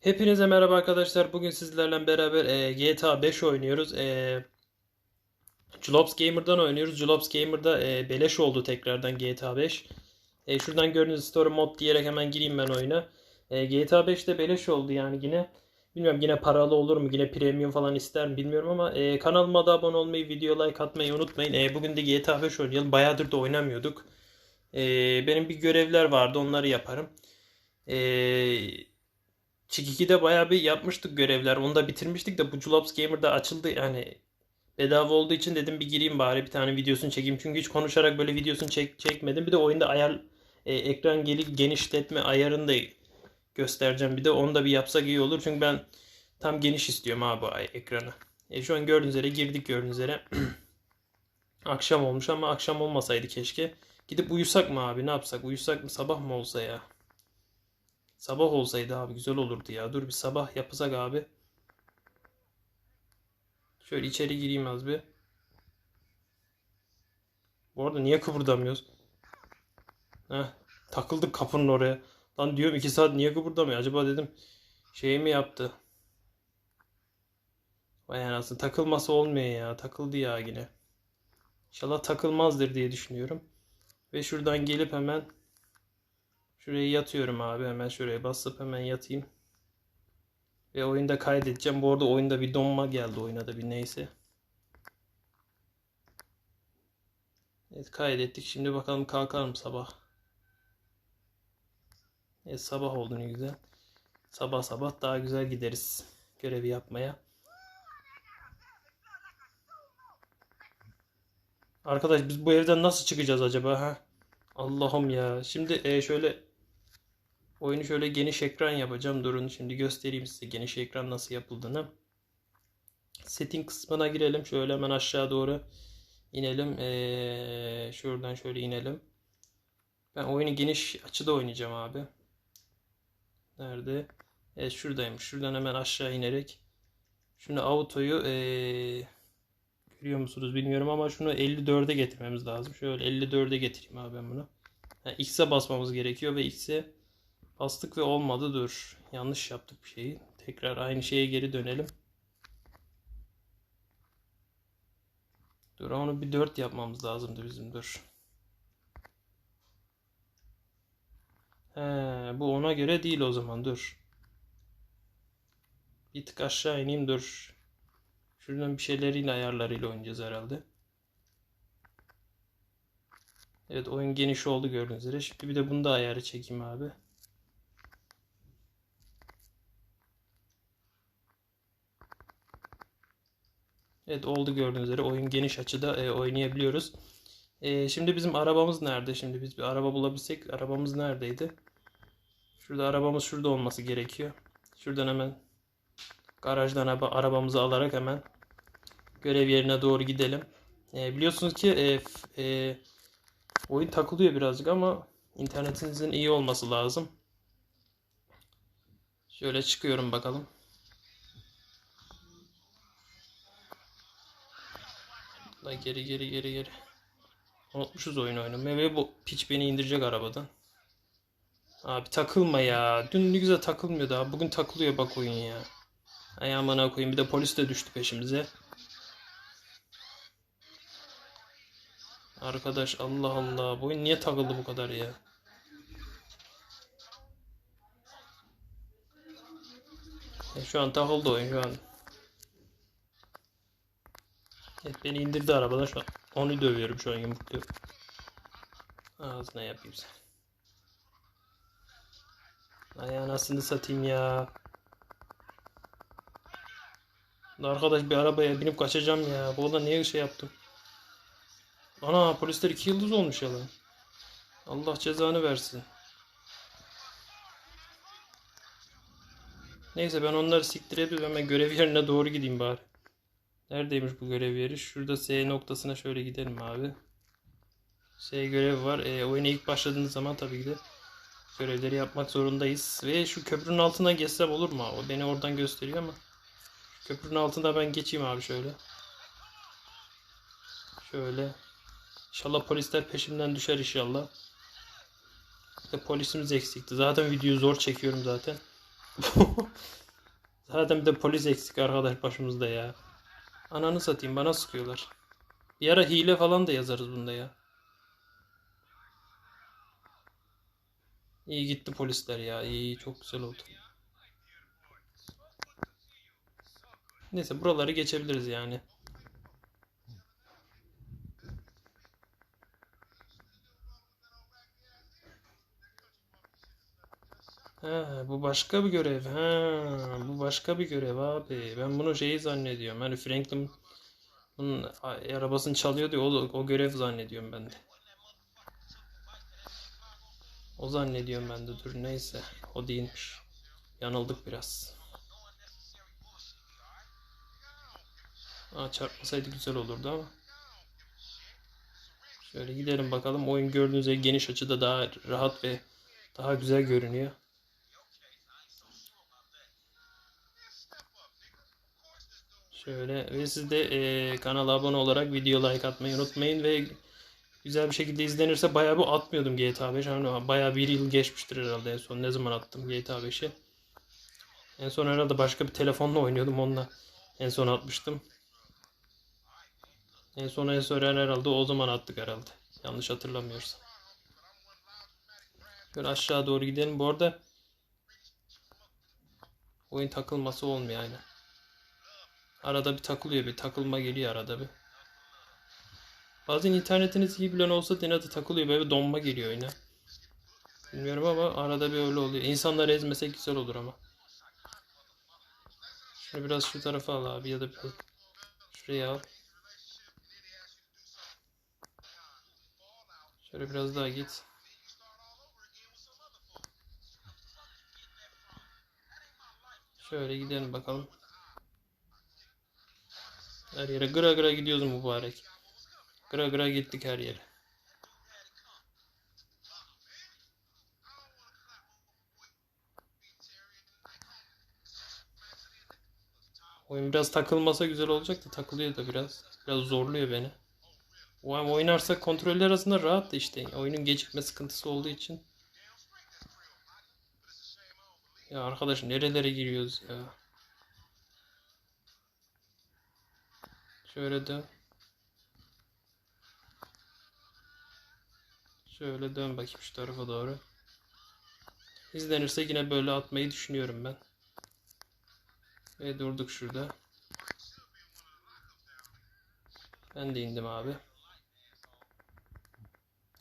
Hepinize merhaba arkadaşlar. Bugün sizlerle beraber e, GTA 5 oynuyoruz. E, Jlops Gamer'dan oynuyoruz. Jlops Gamer'da e, beleş oldu tekrardan GTA 5. E, şuradan gördüğünüz Story Mod diyerek hemen gireyim ben oyuna. E, GTA 5'te beleş oldu yani yine. Bilmiyorum yine paralı olur mu? Yine premium falan ister mi bilmiyorum ama e, kanalıma da abone olmayı, video like atmayı unutmayın. E, bugün de GTA 5 oynayalım. Bayağıdır da oynamıyorduk. E, benim bir görevler vardı. Onları yaparım. Eee Çık 2'de bayağı bir yapmıştık görevler. Onu da bitirmiştik de bu Jlops Gamer'da açıldı. Yani bedava olduğu için dedim bir gireyim bari bir tane videosunu çekeyim. Çünkü hiç konuşarak böyle videosunu çek, çekmedim. Bir de oyunda ayar e, ekran geli, genişletme ayarını da göstereceğim. Bir de onu da bir yapsak iyi olur. Çünkü ben tam geniş istiyorum abi ekranı. E, şu an gördüğünüz üzere girdik gördüğünüz üzere. akşam olmuş ama akşam olmasaydı keşke. Gidip uyusak mı abi ne yapsak? Uyusak mı sabah mı olsa ya? Sabah olsaydı abi güzel olurdu ya. Dur bir sabah yapısak abi. Şöyle içeri gireyim az bir. Bu arada niye kıpırdamıyoruz? Heh, takıldık kapının oraya. Lan diyorum 2 saat niye kıpırdamıyor? Acaba dedim şey mi yaptı? Vay anasını takılması olmuyor ya. Takıldı ya yine. İnşallah takılmazdır diye düşünüyorum. Ve şuradan gelip hemen Şuraya yatıyorum abi. Hemen şuraya basıp hemen yatayım. Ve oyunda kaydedeceğim. Bu arada oyunda bir donma geldi oyuna da bir neyse. Evet kaydettik. Şimdi bakalım kalkarım sabah. Evet sabah oldu ne güzel. Sabah sabah daha güzel gideriz görevi yapmaya. Arkadaş biz bu evden nasıl çıkacağız acaba ha? Allah'ım ya. Şimdi e, şöyle Oyunu şöyle geniş ekran yapacağım. Durun şimdi göstereyim size geniş ekran nasıl yapıldığını. Setting kısmına girelim. Şöyle hemen aşağı doğru inelim. Ee, şuradan şöyle inelim. Ben oyunu geniş açıda oynayacağım abi. Nerede? Evet şuradaymış. Şuradan hemen aşağı inerek şunu autoyu ee, görüyor musunuz bilmiyorum ama şunu 54'e getirmemiz lazım. Şöyle 54'e getireyim abi ben bunu. Yani X'e basmamız gerekiyor ve X'e Bastık ve olmadı dur. Yanlış yaptık bir şeyi. Tekrar aynı şeye geri dönelim. Dur onu bir 4 yapmamız lazımdı bizim dur. He, bu ona göre değil o zaman dur. Bir tık aşağı ineyim dur. Şuradan bir şeyleriyle ayarlarıyla oynayacağız herhalde. Evet oyun geniş oldu gördüğünüz üzere. Şimdi bir de bunu da ayarı çekeyim abi. Evet oldu gördüğünüz üzere oyun geniş açıda e, oynayabiliyoruz. E, şimdi bizim arabamız nerede? Şimdi biz bir araba bulabilsek arabamız neredeydi? Şurada arabamız şurada olması gerekiyor. Şuradan hemen garajdan araba, arabamızı alarak hemen görev yerine doğru gidelim. E, biliyorsunuz ki e, e, oyun takılıyor birazcık ama internetinizin iyi olması lazım. Şöyle çıkıyorum bakalım. La geri geri geri geri. Unutmuşuz oyun oynamayı ve bu piç beni indirecek arabadan. Abi takılma ya. Dün ne güzel takılmıyordu abi. Bugün takılıyor bak oyun ya. Ay amına koyayım. Bir de polis de düştü peşimize. Arkadaş Allah Allah. Bu oyun niye takıldı bu kadar ya? E, şu an takıldı oyun şu an. Evet beni indirdi arabadan şu an. Onu dövüyorum şu an yumrukluyorum. Ağzına yapayım sen. Ay anasını satayım ya. Arkadaş bir arabaya binip kaçacağım ya. Bu da niye şey yaptım? Ana polisler iki yıldız olmuş ya lan. Allah cezanı versin. Neyse ben onları siktirip hemen görev yerine doğru gideyim bari. Neredeymiş bu görev yeri? Şurada S noktasına şöyle gidelim abi. S görevi var. E, oyuna ilk başladığınız zaman tabii ki de görevleri yapmak zorundayız. Ve şu köprünün altından geçsem olur mu? O beni oradan gösteriyor ama. Köprünün altında ben geçeyim abi şöyle. Şöyle. İnşallah polisler peşimden düşer inşallah. İşte polisimiz eksikti. Zaten videoyu zor çekiyorum zaten. Zaten bir de polis eksik arkadaş başımızda ya. Ananı satayım bana sıkıyorlar. Bir ara hile falan da yazarız bunda ya. İyi gitti polisler ya. İyi, iyi çok güzel oldu. Neyse buraları geçebiliriz yani. Ha, bu başka bir görev. Ha, bu başka bir görev abi. Ben bunu şeyi zannediyorum. Hani Franklin bunun arabasını çalıyor diyor. O, o görev zannediyorum ben de. O zannediyorum ben de. Dur neyse. O değilmiş. Yanıldık biraz. Aa, çarpmasaydı güzel olurdu ama. Şöyle gidelim bakalım. Oyun gördüğünüz gibi geniş açıda daha rahat ve daha güzel görünüyor. Şöyle ve siz de eee, kanala abone olarak video like atmayı unutmayın ve güzel bir şekilde izlenirse bayağı bir atmıyordum GTA 5. Hani bayağı bir yıl geçmiştir herhalde en son. Ne zaman attım GTA 5'i? En son herhalde başka bir telefonla oynuyordum onunla. En son atmıştım. En son en son herhalde o zaman attık herhalde. Yanlış hatırlamıyorsam. Şöyle aşağı doğru gidelim. Bu arada oyun takılması olmuyor aynen. Arada bir takılıyor bir takılma geliyor arada bir. Bazen internetiniz iyi bilen olsa yine de takılıyor böyle donma geliyor oyuna. Bilmiyorum ama arada bir öyle oluyor. İnsanları ezmesek güzel olur ama. Şunu biraz şu tarafa al abi ya da biraz şuraya al. Şöyle biraz daha git. Şöyle gidelim bakalım. Her yere gıra gıra gidiyoruz mübarek. Gıra gıra gittik her yere. Oyun biraz takılmasa güzel olacak da takılıyor da biraz. Biraz zorluyor beni. O ama oynarsak kontroller arasında rahat da işte. Oyunun gecikme sıkıntısı olduğu için. Ya arkadaş nerelere giriyoruz ya. Şöyle dön. Şöyle dön bakayım şu tarafa doğru. İzlenirse yine böyle atmayı düşünüyorum ben. Ve durduk şurada. Ben de indim abi.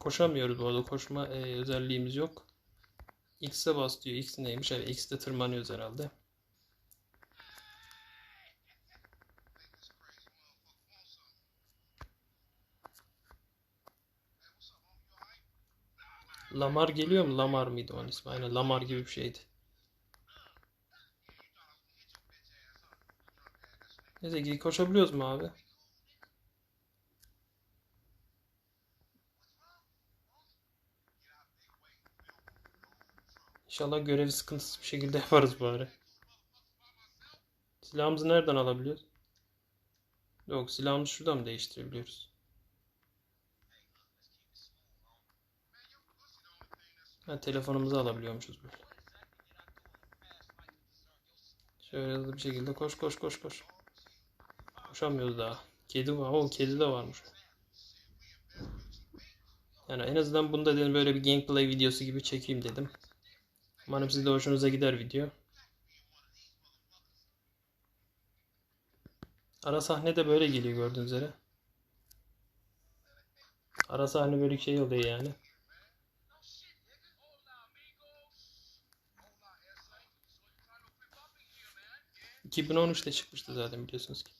Koşamıyoruz bu arada. Koşma e, özelliğimiz yok. X'e bas diyor. X neymiş? Evet, X'te tırmanıyoruz herhalde. Lamar geliyor mu? Lamar mıydı onun ismi? Aynen Lamar gibi bir şeydi. Neyse gidip koşabiliyoruz mu abi? İnşallah görevi sıkıntısız bir şekilde yaparız bari. Silahımızı nereden alabiliyoruz? Yok silahımızı şuradan mı değiştirebiliyoruz? Ha, telefonumuzu alabiliyormuşuz böyle. Şöyle hızlı bir şekilde koş koş koş koş. Koşamıyoruz daha. Kedi var. O kedi de varmış. Yani en azından bunda dedim böyle bir gameplay videosu gibi çekeyim dedim. Umarım sizin de hoşunuza gider video. Ara sahne de böyle geliyor gördüğünüz üzere. Ara sahne böyle şey oluyor yani. ...2013'te çıkmıştı zaten biliyorsunuz ki.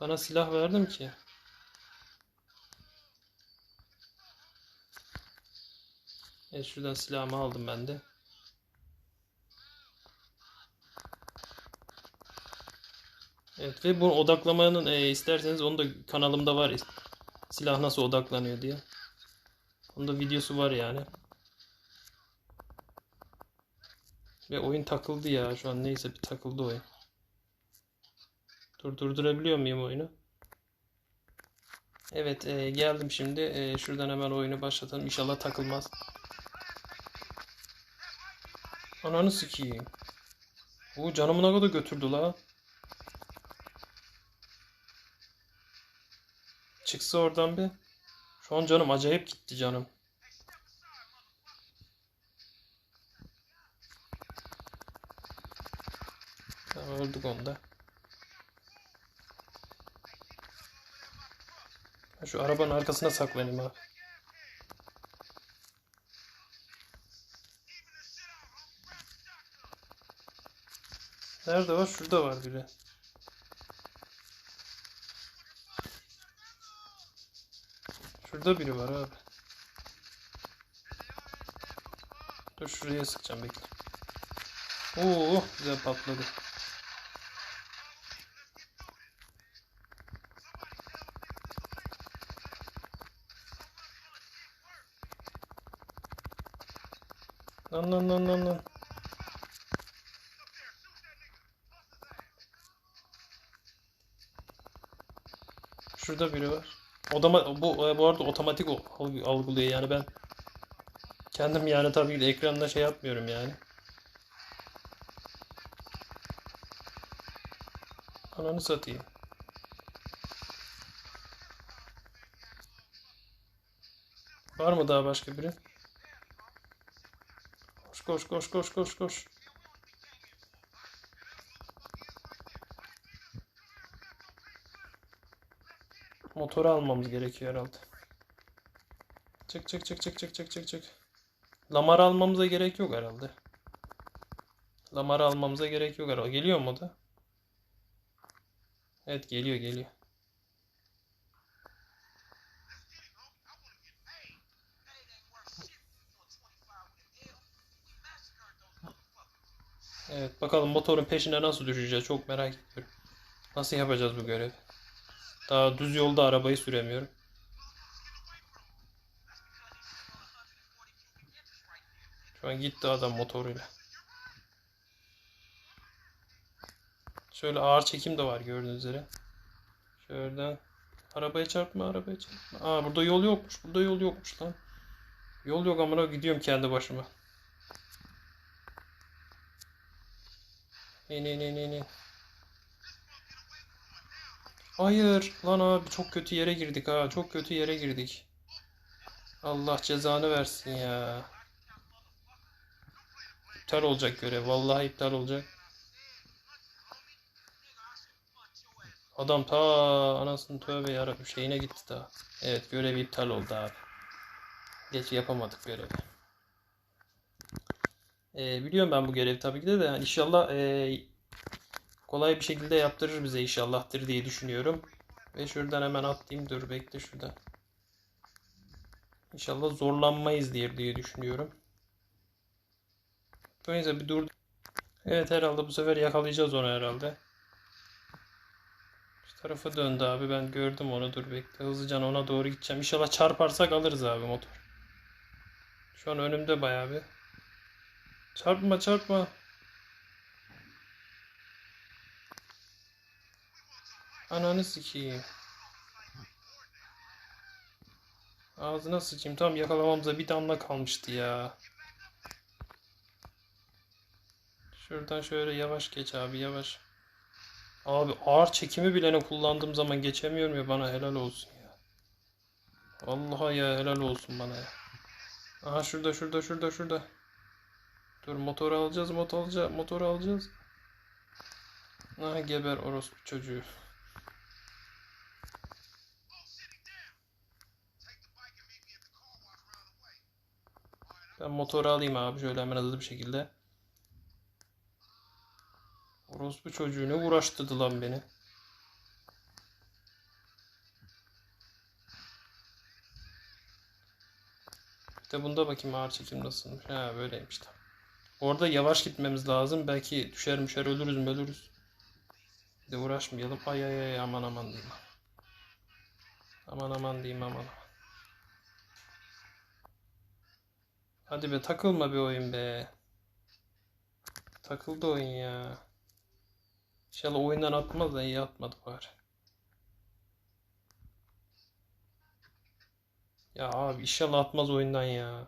Bana silah verdim ki. Evet şuradan silahımı aldım ben de. Evet ve bu odaklamanın e, isterseniz onu da kanalımda var. Silah nasıl odaklanıyor diye. Onda videosu var yani. Ve oyun takıldı ya şu an neyse bir takıldı oyun. Dur durdurabiliyor muyum oyunu? Evet e, geldim şimdi. E, şuradan hemen oyunu başlatalım. İnşallah takılmaz. Ananı sikeyim. Bu canımı ne kadar götürdü la. Çıksa oradan bir. Şu an canım acayip gitti canım. Tamam öldük onda. Ben Şu arabanın arkasına saklanayım abi. Nerede var? Şurada var biri. Şurada biri var abi. Dur şuraya sıkacağım bekle. Oo güzel patladı. Lan lan lan lan lan. Şurada biri var. Odama, bu e, bu arada otomatik algılıyor yani ben kendim yani tabii ki ekranda şey yapmıyorum yani. Ananı satayım. Var mı daha başka biri? Koş koş koş koş koş koş. Motoru almamız gerekiyor herhalde. Çık çık çık çık çık çık çık çık. Lamar almamıza gerek yok herhalde. Lamar almamıza gerek yok herhalde. Geliyor mu da? Evet geliyor geliyor. Evet bakalım motorun peşine nasıl düşeceğiz çok merak ediyorum. Nasıl yapacağız bu görevi? Daha düz yolda arabayı süremiyorum. Şu an gitti adam motoruyla. Şöyle ağır çekim de var gördüğünüz üzere. Şuradan arabaya çarpma arabaya çarpma. Aa burada yol yokmuş. Burada yol yokmuş lan. Yol yok amına gidiyorum kendi başıma. İn in in in in. Hayır lan abi çok kötü yere girdik ha. Çok kötü yere girdik. Allah cezanı versin ya. İptal olacak görev. Vallahi iptal olacak. Adam ta anasını tövbe yarabbim şeyine gitti daha. Evet görev iptal oldu abi. Geç yapamadık görevi. Ee, biliyorum ben bu görevi tabii ki de de inşallah ee, kolay bir şekilde yaptırır bize inşallahtır diye düşünüyorum. Ve şuradan hemen atlayayım. Dur bekle şurada. İnşallah zorlanmayız diye diye düşünüyorum. Neyse bir dur. Evet herhalde bu sefer yakalayacağız onu herhalde. Şu tarafa döndü abi. Ben gördüm onu. Dur bekle. Hızlıca ona doğru gideceğim. İnşallah çarparsak alırız abi motor. Şu an önümde bayağı bir. Çarpma çarpma. Ananı sikeyim. Ağzına sıçayım. Tam yakalamamıza bir damla kalmıştı ya. Şuradan şöyle yavaş geç abi yavaş. Abi ağır çekimi bile ne kullandığım zaman geçemiyorum ya bana helal olsun ya. Vallahi ya helal olsun bana ya. Aha şurada şurada şurada şurada. Dur motoru alacağız motor alacağız motoru alacağız. Aha geber orospu çocuğu. Ben motoru alayım abi şöyle hemen hızlı bir şekilde. Orospu çocuğu ne uğraştırdı lan beni. Bir de bunda bakayım ağır çekim nasılmış. Ha böyleymiş tamam. Orada yavaş gitmemiz lazım. Belki düşer müşer ölürüz mü ölürüz. Bir de uğraşmayalım. Ay ay ay aman aman diyeyim. Aman aman diyeyim aman aman. Hadi be takılma bir oyun be. Takıldı oyun ya. İnşallah oyundan atmaz da iyi atmadı bari. Ya abi inşallah atmaz oyundan ya.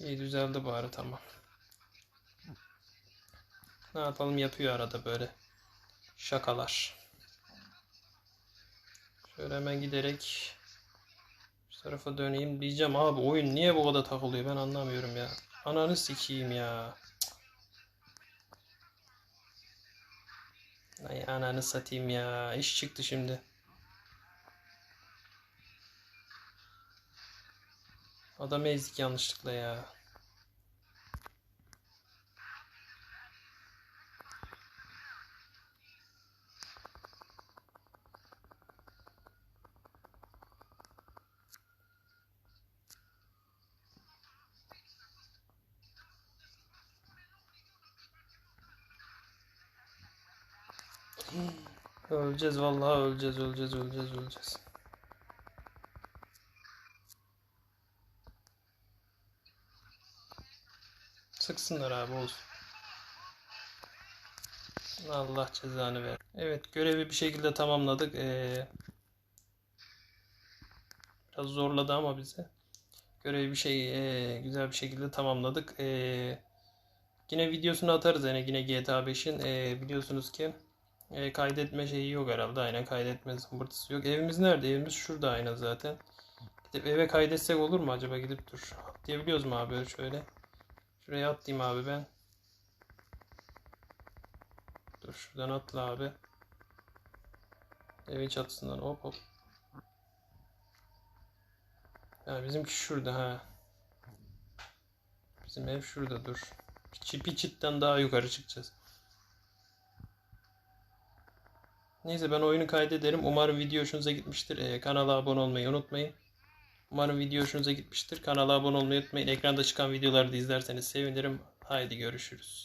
İyi düzeldi bari tamam. Ne yapalım yapıyor arada böyle şakalar. Şöyle hemen giderek şu tarafa döneyim diyeceğim abi oyun niye bu kadar takılıyor ben anlamıyorum ya. Ananı sikeyim ya. Ay ananı satayım ya. İş çıktı şimdi. Adam ezdik yanlışlıkla ya. Öleceğiz vallahi öleceğiz öleceğiz öleceğiz öleceğiz. Sıksınlar abi olsun. Allah cezanı ver. Evet görevi bir şekilde tamamladık. Ee, biraz zorladı ama bizi. Görevi bir şey ee, güzel bir şekilde tamamladık. Ee, yine videosunu atarız yani yine GTA 5'in. Ee, biliyorsunuz ki e, kaydetme şeyi yok herhalde. Aynen kaydetme zımbırtısı yok. Evimiz nerede? Evimiz şurada aynen zaten. Gidip eve kaydetsek olur mu acaba? Gidip dur. Atlayabiliyoruz mu abi şöyle? Şuraya atlayayım abi ben. Dur şuradan atla abi. Evin çatısından hop hop. Ya bizimki şurada ha. Bizim ev şurada dur. Bir çitten daha yukarı çıkacağız. Neyse ben oyunu kaydederim. Umarım video hoşunuza gitmiştir. Ee, kanala abone olmayı unutmayın. Umarım video hoşunuza gitmiştir. Kanala abone olmayı unutmayın. Ekranda çıkan videoları da izlerseniz sevinirim. Haydi görüşürüz.